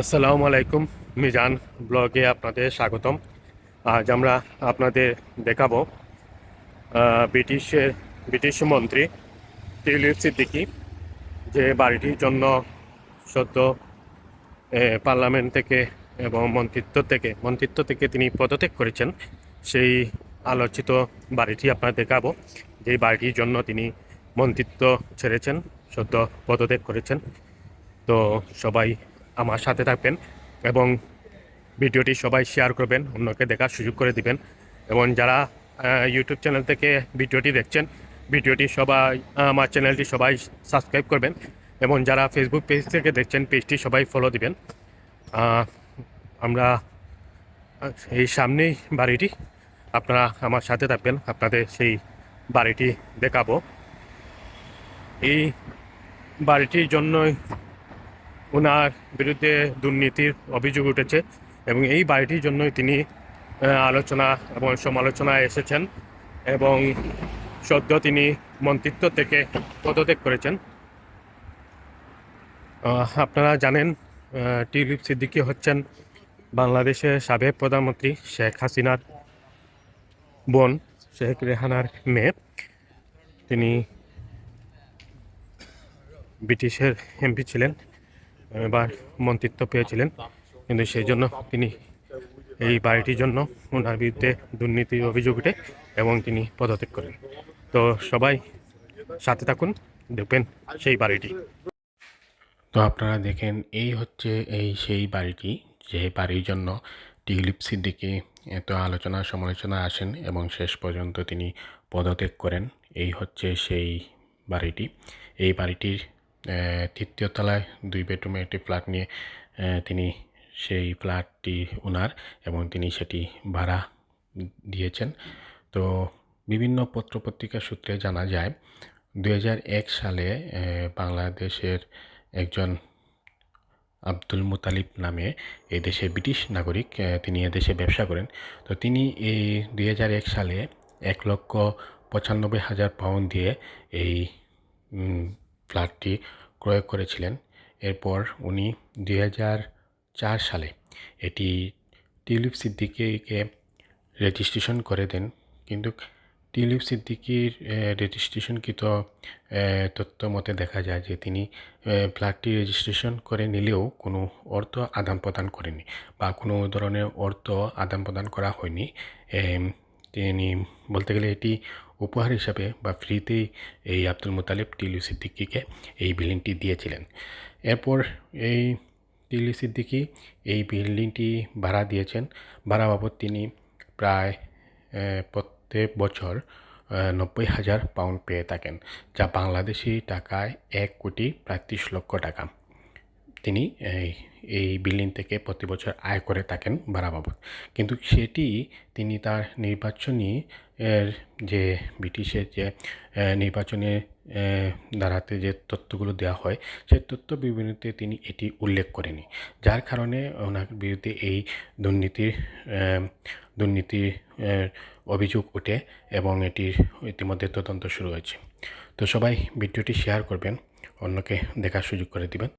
আসসালামু আলাইকুম, মিজান ব্লগে আপনাদের স্বাগতম। আজ আমরা আপনাদের দেখাবো ব্রিটিশের, ব্রিটিশ মন্ত্রী টিউলিপ সিদ্দিকি যে বাড়িটির জন্য সদ্য পার্লামেন্ট থেকে এবং মন্ত্রিত্ব থেকে মন্ত্রিত্ব থেকে তিনি পদত্যাগ করেছেন, সেই আলোচিত বাড়িটি আপনার দেখাবো। যেই বাড়িটির জন্য তিনি মন্ত্রিত্ব ছেড়েছেন, সদ্য পদত্যাগ করেছেন। তো সবাই আমার সাথে থাকবেন এবং ভিডিওটি সবাই শেয়ার করবেন, অন্যকে দেখার সুযোগ করে দিবেন। এবং যারা ইউটিউব চ্যানেল থেকে ভিডিওটি দেখছেন, ভিডিওটি সবাই, আমার চ্যানেলটি সবাই সাবস্ক্রাইব করবেন এবং যারা ফেসবুক পেজ থেকে দেখছেন পেজটি সবাই ফলো দিবেন। আমরা এই সামনেই বাড়িটি, আপনারা আমার সাথে থাকবেন, আপনাদের সেই বাড়িটি দেখাবো। এই বাড়িটির জন্যই ওনার বিরুদ্ধে দুর্নীতির অভিযোগ উঠেছে এবং এই বাড়িটির জন্যই তিনি আলোচনা এবং সমালোচনায় এসেছেন এবং সদ্য তিনি মন্ত্রিত্ব থেকে পদত্যাগ করেছেন। আপনারা জানেন টিউলিপ সিদ্দিকী হচ্ছেন বাংলাদেশের সাবেক প্রধানমন্ত্রী শেখ হাসিনার বোন, শেখ রেহানার মেয়ে। তিনি ব্রিটিশের এমপি ছিলেন। এবার মন্ত্রিত্ব পেয়েছিলেন। কিন্তু সেই জন্য তিনি এই বাড়িটির জন্য ওনার বিরুদ্ধে দুর্নীতির অভিযোগ উঠে এবং তিনি পদত্যাগ করেন। তো সবাই সাথে থাকুন, দেখবেন সেই বাড়িটি। তো আপনারা দেখেন, এই হচ্ছে এই সেই বাড়িটি, যে বাড়ির জন্য টিউলিপ সিদ্দিকি এত আলোচনা সমালোচনা আসেন এবং শেষ পর্যন্ত তিনি পদত্যাগ করেন। এই হচ্ছে সেই বাড়িটি। এই বাড়িটির তৃতীয় তলায় দুই বেডরুমে একটি ফ্ল্যাট নিয়ে তিনি সেই ফ্ল্যাটটি ওনার এবং তিনি সেটি ভাড়া দিয়েছেন। তো বিভিন্ন পত্রপত্রিকা সূত্রে জানা যায় দু হাজার এক সালে বাংলাদেশের একজন আব্দুল মুতালিব নামে এই দেশের ব্রিটিশ নাগরিক তিনি এদেশে ব্যবসা করেন। তো তিনি এই দুই হাজার এক সালে এক লক্ষ পঁচানব্বই হাজার পাউন্ড দিয়ে এই ফ্ল্যাটটি ক্রয় করেছিলেন। এরপর উনি দুই চার সালে এটি টিউলিপ সিদ্দিকিকে রেজিস্ট্রেশন করে দেন। কিন্তু টিউলিপ সিদ্দিকির রেজিস্ট্রেশনকৃত তথ্য মতে দেখা যায় যে তিনি ফ্ল্যাটটি রেজিস্ট্রেশন করে নিলেও কোনো অর্থ আদান প্রদান করেনি বা কোনো ধরনের অর্থ আদান প্রদান করা হয়নি। তিনি বলতে গেলে এটি উপহার হিসাবে বা ফ্রিতেই এই আব্দুল মুতালিব টিলু সিদ্দিকিকে এই বিল্ডিংটি দিয়েছিলেন। এরপর এই টিলু সিদ্দিকি এই বিল্ডিংটি ভাড়া দিয়েছেন। ভাড়া বাবদ তিনি প্রায় প্রত্যেক বছর নব্বই হাজার পাউন্ড পেয়ে থাকেন, যা বাংলাদেশি টাকায় এক কোটি পঁয়ত্রিশ লক্ষ টাকা। তিনি এই এই বিল্ডিং থেকে প্রতি বছর আয় করে থাকেন ভাড়া বাবদ কিন্তু সেটি তিনি তার নির্বাচনী এর যে ব্রিটিশের যে নির্বাচনের দাঁড়াতে যে তথ্যগুলো দেওয়া হয় সেই তথ্য বিবরণীতে তিনি এটি উল্লেখ করেনি যার কারণে ওনার বিরুদ্ধে এই দুর্নীতির দুর্নীতির অভিযোগ ওঠে এবং এটির ইতিমধ্যে তদন্ত শুরু হয়েছে। তো সবাই ভিডিওটি শেয়ার করবেন, অন্যকে দেখার সুযোগ করে দিবেন।